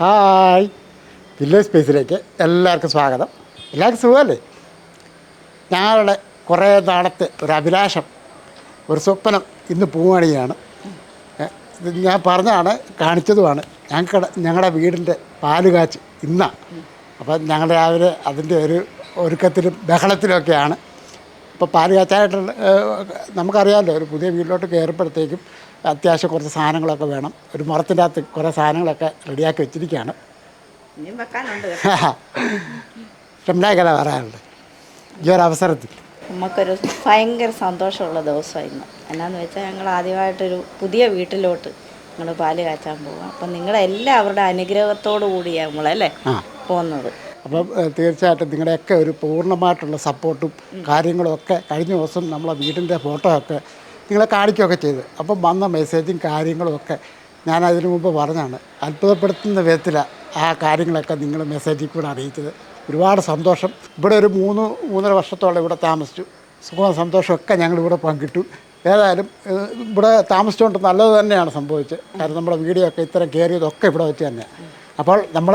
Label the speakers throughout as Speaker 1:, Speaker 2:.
Speaker 1: Hi. Village സ്പേസിലേക്ക് എല്ലാവർക്കും സ്വാഗതം. എല്ലാവർക്കും സുഖമല്ലേ? ഞങ്ങളുടെ കുറേ നാളത്തെ ഒരു അഭിലാഷം ഒരു സ്വപ്നം ഇന്ന് പൂവണിയാണ് ഞാൻ പറഞ്ഞതാണ് കാണിച്ചതുമാണ്. ഞങ്ങളുടെ ഞങ്ങളുടെ വീടിന്റെ പാൽ കാച്ച് ഇന്നാണ് അപ്പം ഞങ്ങൾ രാവിലെ അതിന്റെ ഒരു ഒരുക്കത്തിലും ബഹളത്തിലൊക്കെയാണ്. ഇപ്പോൾ പാൽ കാച്ചായിട്ടുള്ള നമുക്കറിയാമല്ലോ ഒരു പുതിയ വീട്ടിലോട്ട് കയറുമ്പോഴത്തേക്കും അത്യാവശ്യം കുറച്ച് സാധനങ്ങളൊക്കെ വേണം. ഒരു മുറത്തിന്റെ അകത്ത് കുറേ സാധനങ്ങളൊക്കെ റെഡിയാക്കി വെച്ചിരിക്കുകയാണ്. ഷംനായിക്കഥ പറയാനുണ്ട്. ഈ ഒരു അവസരത്തിൽ.
Speaker 2: നമുക്കൊരു ഭയങ്കര സന്തോഷമുള്ള ദിവസമായിരുന്നു. എന്നാന്ന് വെച്ചാൽ ഞങ്ങൾ ആദ്യമായിട്ടൊരു പുതിയ വീട്ടിലോട്ട് ഞങ്ങൾ പാൽ കാച്ചാൻ പോകാം അപ്പം നിങ്ങളെല്ലാവരുടെ അനുഗ്രഹത്തോടു കൂടിയാണ് നമ്മളല്ലേ പോകുന്നത്
Speaker 1: അപ്പം തീർച്ചയായിട്ടും നിങ്ങളുടെയൊക്കെ ഒരു പൂർണമായിട്ടുള്ള സപ്പോർട്ടും കാര്യങ്ങളും ഒക്കെ കഴിഞ്ഞ ദിവസം നമ്മളെ വീടിന്റെ ഫോട്ടോ ഒക്കെ നിങ്ങളെ കാണിക്കുകയൊക്കെ ചെയ്തു. അപ്പം വന്ന മെസ്സേജും കാര്യങ്ങളും ഒക്കെ ഞാൻ അതിനു മുമ്പ് പറഞ്ഞാണ്. അത്ഭുതപ്പെടുത്തുന്ന വിധത്തിലാണ് ആ കാര്യങ്ങളൊക്കെ നിങ്ങൾ മെസ്സേജിൽ കൂടെ അറിയിച്ചത്. ഒരുപാട് സന്തോഷം. ഇവിടെ ഒരു മൂന്ന് മൂന്നര വർഷത്തോളം ഇവിടെ താമസിച്ചു. സുഖവും സന്തോഷമൊക്കെ ഞങ്ങളിവിടെ പങ്കിട്ടു. ഏതായാലും ഇവിടെ താമസിച്ചുകൊണ്ട് നല്ലത് തന്നെയാണ് സംഭവിച്ചത്. കാരണം നമ്മുടെ വീഡിയോ ഒക്കെ ഇത്തരം കയറിയതൊക്കെ ഇവിടെ വെച്ച് തന്നെയാണ് അപ്പോൾ നമ്മൾ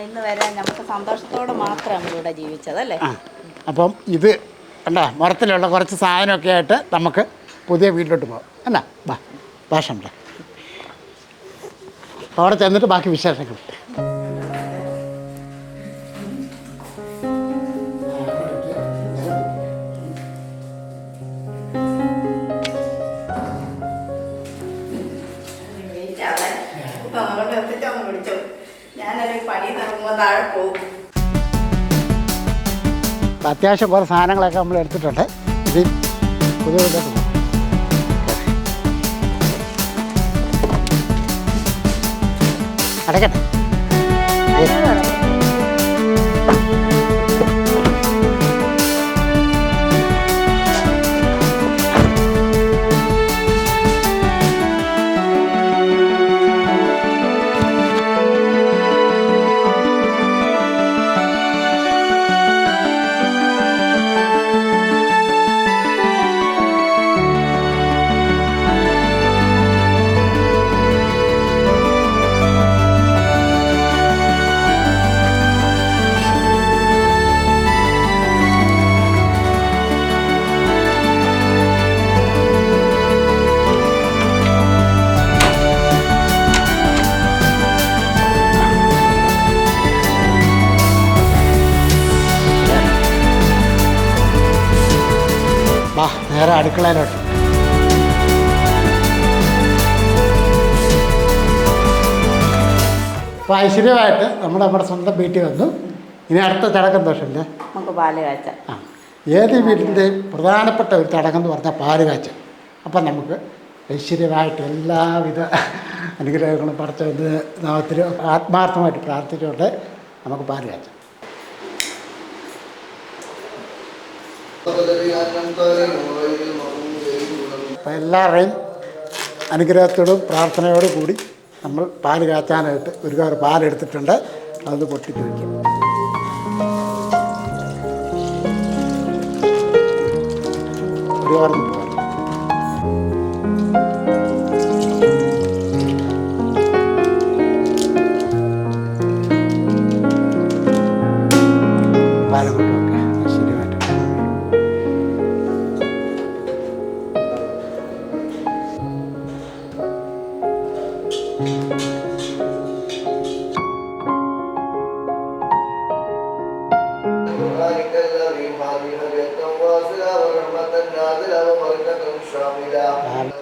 Speaker 2: നമ്മൾ ഇന്ന് വരെ നമുക്ക് സന്തോഷത്തോടെ മാത്രമേ നമ്മളിവിടെ ജീവിച്ചത് അല്ലേ?
Speaker 1: ആ അപ്പം ഇത് അല്ല മരത്തിലുള്ള കുറച്ച് സാധനമൊക്കെ ആയിട്ട് നമുക്ക് പുതിയ വീട്ടിലോട്ട് പോകാം എന്നാ വാ ഭാഷ അവിടെ ചെന്നിട്ട് ബാക്കി വിശേഷങ്ങൾ.
Speaker 2: താഴെ പോകും
Speaker 1: അത്യാവശ്യം കുറേ സാധനങ്ങളൊക്കെ നമ്മൾ എടുത്തിട്ടുണ്ട്. ഇത് പുതിയ അടയ്ക്കട്ടെ. നേരെ അടുക്കളയിലോട്ട്. അപ്പോൾ ഐശ്വര്യമായിട്ട് നമ്മൾ നമ്മുടെ സ്വന്തം വീട്ടിൽ വന്നു. ഇനി അടുത്ത ചടക്കം ദോഷമില്ലേ
Speaker 2: നമുക്ക് പാൽ കാച്ച
Speaker 1: ആ ഏത് വീടിന്റെയും പ്രധാനപ്പെട്ട ഒരു ചടങ്ങെന്ന് പറഞ്ഞാൽ പാൽ കാച്ച അപ്പം നമുക്ക് ഐശ്വര്യമായിട്ട് എല്ലാവിധ അനുഗ്രഹങ്ങളും പടച്ചവന്ന് നാമത്തിൽ ആത്മാർത്ഥമായിട്ട് പ്രാർത്ഥിച്ചുകൊണ്ട് നമുക്ക് പാൽ കാച്ചാം അപ്പം എല്ലാവരുടെയും അനുഗ്രഹത്തോടും പ്രാർത്ഥനയോടും കൂടി നമ്മൾ പാൽ കാച്ചാനായിട്ട് ഒരുപാട് പാലെടുത്തിട്ടുണ്ട്. അത് പൊട്ടിച്ച് വയ്ക്കും ഒരുപാട്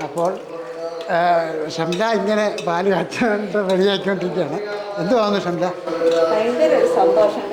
Speaker 1: അപ്പോൾ ഷംല ഇങ്ങനെ പാൽ കച്ചവടം റെഡിയാക്കിക്കൊണ്ടിരിക്കുകയാണ് എന്തുവാണ് ഷംല?
Speaker 2: ഭയങ്കര സന്തോഷം.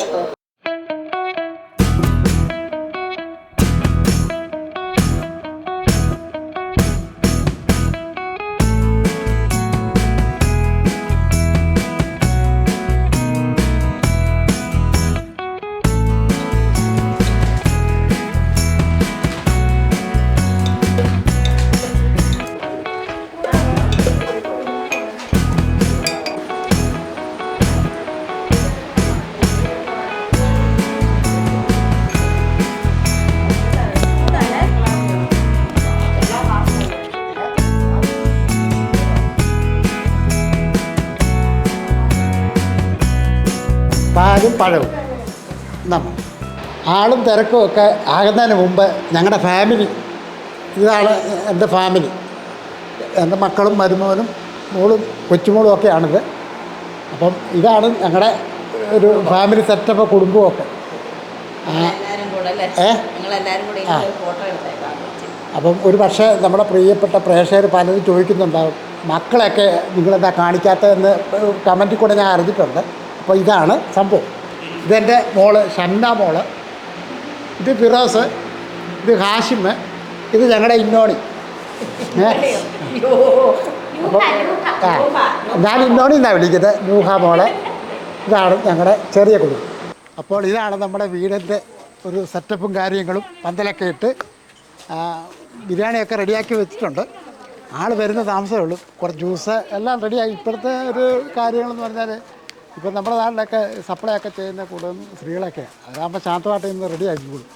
Speaker 1: പാലും പഴവും. നമ്മൾ ആളും തിരക്കും ഒക്കെ ആകുന്നതിന് മുമ്പ് ഞങ്ങളുടെ ഫാമിലി ഇതാണ് എന്റെ ഫാമിലി എന്റെ മക്കളും മരുമോനും മോളും കൊച്ചുമോളും ഒക്കെയാണിത്. അപ്പം ഇതാണ് ഞങ്ങളുടെ ഒരു ഫാമിലി സെറ്റപ്പ് കുടുംബവും ഒക്കെ
Speaker 2: എല്ലാവരും കൂടെ അല്ലേ
Speaker 1: ഏ? ആ. അപ്പം ഒരു പക്ഷേ നമ്മുടെ പ്രിയപ്പെട്ട പ്രേക്ഷകർ പലരും ചോദിക്കുന്നുണ്ടാവും മക്കളെയൊക്കെ നിങ്ങളെന്താ കാണിക്കാത്തതെന്ന്? കമന്റിൽ കൂടെ ഞാൻ അറിഞ്ഞിട്ടുണ്ട്. അപ്പോൾ ഇതാണ് സംഭവം. ഇതെന്റെ മോൾ ഷന്ന മോൾ. ഇത് ഫിറോസ് ഇത് ഹാഷിമ് ഇത് ഞങ്ങളുടെ ഇന്നോണി. ഞാൻ ഇന്നോണി എന്നാണ് വിളിക്കുന്നത്? നൂഹ മോളെ. ഇതാണ് ഞങ്ങളുടെ ചെറിയ കുടുംബം അപ്പോൾ ഇതാണ് നമ്മുടെ വീടിന്റെ ഒരു സെറ്റപ്പും കാര്യങ്ങളും പന്തലൊക്കെ ഇട്ട് ബിരിയാണിയൊക്കെ റെഡിയാക്കി വെച്ചിട്ടുണ്ട്. ആൾ വരുന്ന താമസമേ ഉള്ളൂ. കുറച്ച് ജ്യൂസ് എല്ലാം റെഡിയായി. ഇപ്പോഴത്തെ ഒരു കാര്യങ്ങളെന്ന് പറഞ്ഞാൽ ഇപ്പം നമ്മുടെ നാട്ടിലൊക്കെ സപ്ലൈ ഒക്കെ ചെയ്യുന്ന കൂടുതലും സ്ത്രീകളൊക്കെ അതാകുമ്പോൾ ശാന്തമായിട്ട് ഇന്ന് റെഡിയാക്കിക്കോളും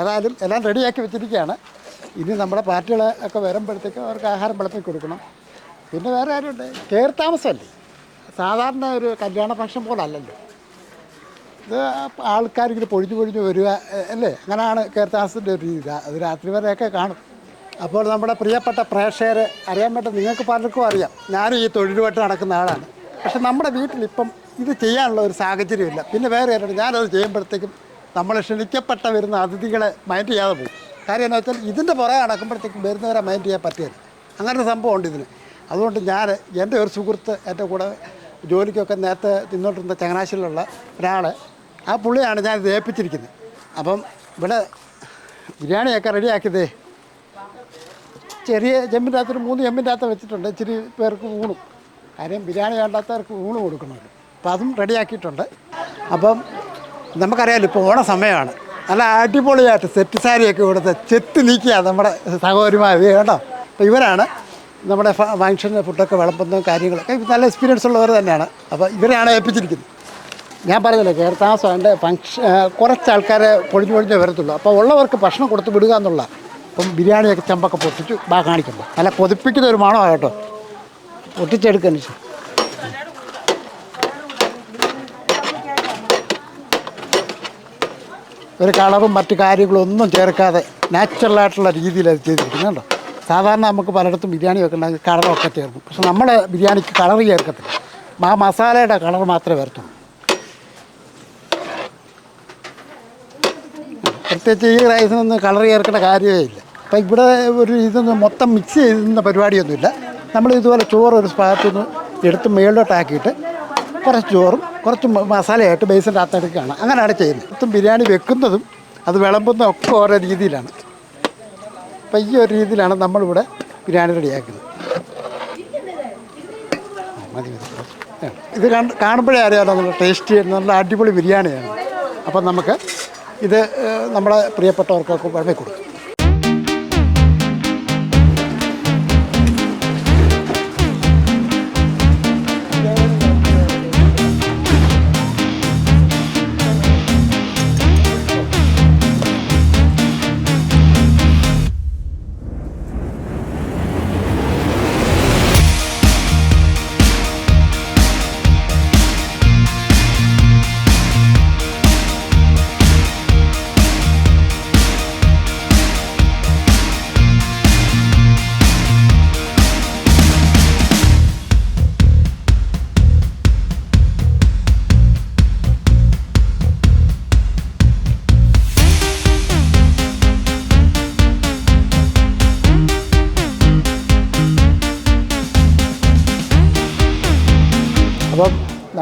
Speaker 1: ഏതായാലും എല്ലാം റെഡിയാക്കി വെച്ചിരിക്കുകയാണ്. ഇനി നമ്മുടെ പാർട്ടികൾ ഒക്കെ വരുമ്പോഴത്തേക്കും അവർക്ക് ആഹാരം വിളമ്പി കൊടുക്കണം. പിന്നെ വേറെ ആരുണ്ട്? കയറി താമസമല്ലേ? സാധാരണ ഒരു കല്യാണ ഫംഗ്ഷൻ പോലെ അല്ലല്ലോ. ഇത് ആൾക്കാരിങ്ങനെ പൊഴിഞ്ഞു പൊഴിഞ്ഞു വരിക അല്ലേ? അങ്ങനെയാണ് കയറി താമസത്തിന്റെ ഒരു രീതി. അത് രാത്രി വരെയൊക്കെ കാണും. അപ്പോൾ നമ്മുടെ പ്രിയപ്പെട്ട പ്രേക്ഷകരെ അറിയാൻ പറ്റും നിങ്ങൾക്ക് പലർക്കും അറിയാം. ഞാനും ഈ തൊഴിലുമായിട്ട് നടക്കുന്ന ആളാണ്. പക്ഷെ നമ്മുടെ വീട്ടിൽ ഇപ്പം ഇത് ചെയ്യാനുള്ള ഒരു സാഹചര്യമില്ല. പിന്നെ വേറെ ആരുണ്ട് ഞാനത് ചെയ്യുമ്പോഴത്തേക്കും നമ്മൾ ക്ഷണിക്കപ്പെട്ട വരുന്ന അതിഥികളെ മൈൻഡ് ചെയ്യാതെ പോകും കാര്യം എന്താ വെച്ചാൽ ഇതിന്റെ പുറകെ നടക്കുമ്പോഴത്തേക്കും വരുന്നവരെ മൈൻഡ് ചെയ്യാൻ പറ്റിയത് അങ്ങനെ ഒരു സംഭവം ഉണ്ട് ഇതിന്. അതുകൊണ്ട് ഞാൻ എന്റെ ഒരു സുഹൃത്ത് എന്റെ കൂടെ ജോലിക്കൊക്കെ നേരത്തെ നിന്നോണ്ടിരുന്ന ചങ്ങനാശ്ശേരിയിലുള്ള ഒരാൾ ആ പുള്ളിയാണ് ഞാൻ ഇത് ഏൽപ്പിച്ചിരിക്കുന്നത്. അപ്പം ഇവിടെ ബിരിയാണിയൊക്കെ റെഡിയാക്കിയതേ. ചെറിയ ചെമ്പിന്റെ അകത്ത് ഒരു മൂന്ന് ചെമ്പിന്റെ അകത്ത് വെച്ചിട്ടുണ്ട്. ഇച്ചിരി പേർക്ക് ഊണും. കാര്യം ബിരിയാണി വേണ്ടാത്തവർക്ക് ഊണ് കൊടുക്കണമല്ലോ. അപ്പോൾ അതും റെഡിയാക്കിയിട്ടുണ്ട്. അപ്പം നമുക്കറിയാമല്ലോ ഇപ്പോൾ ഓണ സമയമാണ്. നല്ല അടിപൊളിയായിട്ട് സെറ്റ് സാരിയൊക്കെ കൊടുത്ത് ചെത്ത് നീക്കിയ നമ്മുടെ സഹോദരിമാർ കേട്ടോ അപ്പോൾ ഇവരാണ് നമ്മുടെ ഫംഗ്ഷന് ഫുഡൊക്കെ വിളമ്പുന്നതും കാര്യങ്ങളൊക്കെ. നല്ല എക്സ്പീരിയൻസ് ഉള്ളവർ തന്നെയാണ്. അപ്പോൾ ഇവരെയാണ് ഏൽപ്പിച്ചിരിക്കുന്നത്. ഞാൻ പറഞ്ഞില്ലേ കേരളത്താമസമുണ്ട് ഫങ്ഷൻ കുറച്ച് ആൾക്കാരെ പൊഴിഞ്ഞു പൊഴിഞ്ഞ് വരത്തുള്ളൂ. അപ്പോൾ ഉള്ളവർക്ക് ഭക്ഷണം കൊടുത്ത് വിടുക എന്നുള്ള അപ്പം ബിരിയാണിയൊക്കെ ചെമ്പൊക്കെ പൊട്ടിച്ചു ബാ കാണിക്കുമ്പോൾ നല്ല കൊതിപ്പിക്കുന്ന ഒരു മണമാണ് കേട്ടോ. പൊട്ടിച്ചെടുക്കാൻ ഒരു കളറും മറ്റു കാര്യങ്ങളും ഒന്നും ചേർക്കാതെ നാച്ചുറലായിട്ടുള്ള രീതിയിൽ അത് ചെയ്തിരിക്കുന്നത് കേട്ടോ സാധാരണ നമുക്ക് പലയിടത്തും ബിരിയാണി വെക്കണമെങ്കിൽ കളറൊക്കെ ചേർക്കും. പക്ഷെ നമ്മൾ ബിരിയാണിക്ക് കളർ ചേർക്കത്തില്ല. ആ മസാലയുടെ കളർ മാത്രമേ വരത്തുള്ളൂ. പ്രത്യേകിച്ച് ഈ റൈസിനൊന്നും കളർ ചേർക്കേണ്ട കാര്യമേ ഇല്ല. അപ്പം ഇവിടെ ഒരു ഇതൊന്നും മൊത്തം മിക്സ് ചെയ്യുന്ന പരിപാടിയൊന്നുമില്ല. നമ്മൾ ഇതുപോലെ ചോറ് ഒരു ഭാഗത്തു നിന്ന് എടുത്ത് മേളിലോട്ടാക്കിയിട്ട് കുറച്ച് ചോറും കുറച്ച് മസാലയായിട്ട് ബേസിന്റെ അകത്ത് എടുക്കുകയാണ്. അങ്ങനെയാണ് ചെയ്യുന്നത്. മൊത്തം ബിരിയാണി വെക്കുന്നതും അത് വിളമ്പുന്നതും ഒക്കെ ഓരോ രീതിയിലാണ്. അപ്പം ഈ ഒരു രീതിയിലാണ് നമ്മളിവിടെ ബിരിയാണി റെഡിയാക്കുന്നത്. മതി മതി. ഇത് കണ്ട് കാണുമ്പോഴേ അറിയാമല്ലോ നല്ല ടേസ്റ്റി നല്ല അടിപൊളി ബിരിയാണിയാണ്. അപ്പം നമുക്ക് ഇത് നമ്മളെ പ്രിയപ്പെട്ടവർക്കൊക്കെ വിളമ്പി കൊടുക്കും.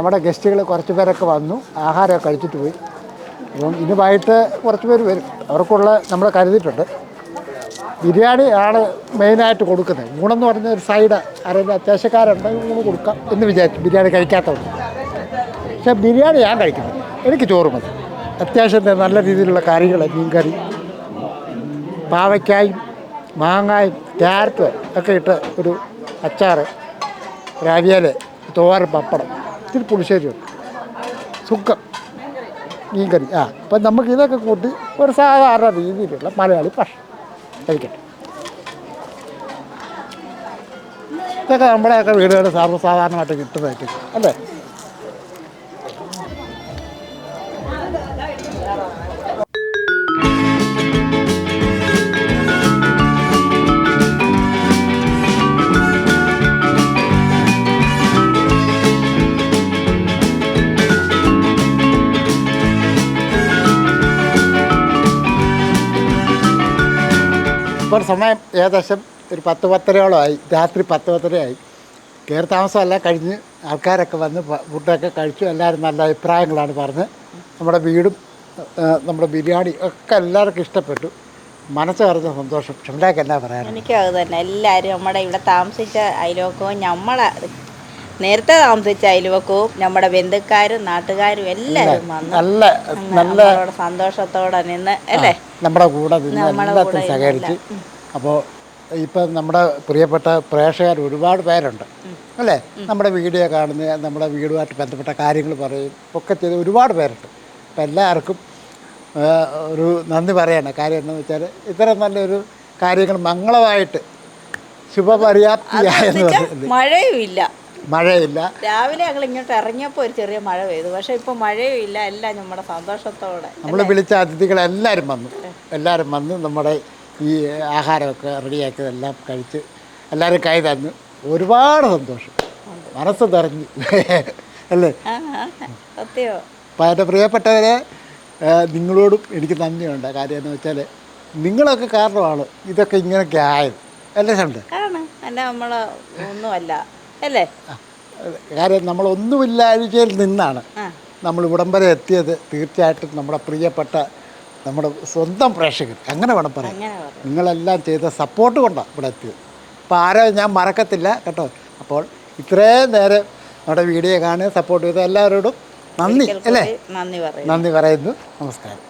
Speaker 1: നമ്മുടെ ഗസ്റ്റുകൾ കുറച്ച് പേരൊക്കെ വന്നു ആഹാരമൊക്കെ കഴിച്ചിട്ട് പോയി. അപ്പം ഇനി വൈകിട്ട് കുറച്ച് പേര് വരും. അവർക്കുള്ള നമ്മൾ കരുതിയിട്ടുണ്ട്. ബിരിയാണി ആണ് മെയിനായിട്ട് കൊടുക്കുന്നത്. ഊണെന്ന് പറഞ്ഞ ഒരു സൈഡ് ആരെങ്കിലും അത്യാവശ്യക്കാരുണ്ടെങ്കിൽ ഊണ് കൊടുക്കാം എന്ന് വിചാരിച്ചു ബിരിയാണി കഴിക്കാത്തവർക്ക് പക്ഷേ ബിരിയാണി ഞാൻ കഴിക്കുന്നത്. എനിക്ക് ചോറ് മതി. അത്യാവശ്യം നല്ല രീതിയിലുള്ള കറികൾ മീൻകറി പാവയ്ക്കായും മാങ്ങായും ക്യാരറ്റ് ഒക്കെ ഇട്ട് ഒരു അച്ചാറ് ഒരു അവിയൽ തോരൻ പപ്പടം. ഇത്തിരി പുളിശ്ശേരിയുണ്ട്. സുക്കം മീൻകറി. ആ അപ്പം നമുക്ക് ഇതൊക്കെ കൂട്ടി ഒരു സാധാരണ രീതിയിലുള്ള മലയാളി ഭക്ഷണം കഴിക്കട്ടെ. ഇതൊക്കെ നമ്മുടെയൊക്കെ വീടുകളിൽ സർവസാധാരണമായിട്ട് കിട്ടുന്നതായിട്ട് അല്ലേ? ഇപ്പോൾ സമയം ഏകദേശം ഒരു പത്ത് പത്തരയോളമായി. രാത്രി പത്ത് പത്തരയായി. കയറി താമസമെല്ലാം കഴിഞ്ഞ് ആൾക്കാരൊക്കെ വന്ന് ഫുഡൊക്കെ കഴിച്ചു. എല്ലാവരും നല്ല അഭിപ്രായങ്ങളാണ് പറഞ്ഞ്. നമ്മുടെ വീടും നമ്മുടെ ബിരിയാണി ഒക്കെ എല്ലാവർക്കും ഇഷ്ടപ്പെട്ടു. മനസ്സ് പറഞ്ഞ സന്തോഷം. ഷംലാക്ക് എന്നാ പറയാനുള്ളത്?
Speaker 2: എനിക്കും അത് തന്നെ. എല്ലാവരും നമ്മുടെ ഇവിടെ താമസിച്ച അയലോക്കവും നമ്മളെ നേരത്തെ താമസിച്ച അയൽവക്കവും നമ്മുടെ ബന്ധുക്കാരും നാട്ടുകാരും എല്ലാവരും വന്നു.
Speaker 1: നല്ല നല്ല
Speaker 2: സന്തോഷത്തോടെ നിന്ന് അല്ലേ?
Speaker 1: നമ്മുടെ കൂടെ എല്ലാത്തിനും സഹകരിച്ച്. അപ്പോൾ ഇപ്പം നമ്മുടെ പ്രിയപ്പെട്ട പ്രേക്ഷകർ ഒരുപാട് പേരുണ്ട് അല്ലേ? നമ്മുടെ വീഡിയോ കാണുന്ന നമ്മുടെ വീടുമായിട്ട് ബന്ധപ്പെട്ട കാര്യങ്ങൾ പറയും ഒക്കെ ചെയ്ത് ഒരുപാട് പേരുണ്ട്. അപ്പം എല്ലാവർക്കും ഒരു നന്ദി പറയണം. കാര്യം എന്താണെന്ന് വെച്ചാൽ ഇത്ര നല്ലൊരു കാര്യങ്ങൾ മംഗളമായിട്ട് ശുഭപര്യാപ്തിയായെന്ന്
Speaker 2: മഴയുമില്ല.
Speaker 1: മഴയില്ല.
Speaker 2: രാവിലെ ഞങ്ങൾ ഇങ്ങോട്ട് ഇറങ്ങിയപ്പോൾ ഒരു ചെറിയ മഴ പെയ്തു. പക്ഷെ ഇപ്പൊ മഴയും ഇല്ല എല്ലാം നമ്മുടെ സന്തോഷത്തോടെ.
Speaker 1: നമ്മൾ വിളിച്ച അതിഥികളെല്ലാവരും വന്നു. എല്ലാവരും വന്ന് നമ്മുടെ ഈ ആഹാരമൊക്കെ റെഡിയാക്കിയതെല്ലാം കഴിച്ച് എല്ലാവരും കൈ തന്നു. ഒരുപാട് സന്തോഷം. മനസ്സ് നിറഞ്ഞു. അല്ലേ?
Speaker 2: സത്യോ.
Speaker 1: അപ്പം എന്റെ പ്രിയപ്പെട്ടവരെ നിങ്ങളോടും എനിക്ക് നന്ദിയുണ്ട്. കാര്യം എന്ന് വെച്ചാൽ നിങ്ങളൊക്കെ കാരണമാണ് ഇതൊക്കെ ഇങ്ങനെയൊക്കെ ആയത്. അല്ലേ സണ്ട്?
Speaker 2: ആണ് അല്ല നമ്മൾ ഒന്നുമല്ല. അല്ലേ?
Speaker 1: കാര്യം നമ്മളൊന്നുമില്ലാഴ്ചയിൽ നിന്നാണ് നമ്മൾ ഇവിടം വരെ എത്തിയത്. തീർച്ചയായിട്ടും നമ്മുടെ പ്രിയപ്പെട്ട നമ്മുടെ സ്വന്തം പ്രേക്ഷകർ അങ്ങനെ വേണം
Speaker 2: പറയാം
Speaker 1: നിങ്ങളെല്ലാം ചെയ്ത സപ്പോർട്ട് കൊണ്ടാണ് ഇവിടെ എത്തിയത്. അപ്പോൾ ആരോ ഞാൻ മറക്കത്തില്ല കേട്ടോ? അപ്പോൾ ഇത്രയും നേരം നമ്മുടെ വീഡിയോ കാണുക സപ്പോർട്ട് ചെയ്ത എല്ലാവരോടും നന്ദി അല്ലേ? നന്ദി പറയുന്നു. നമസ്കാരം.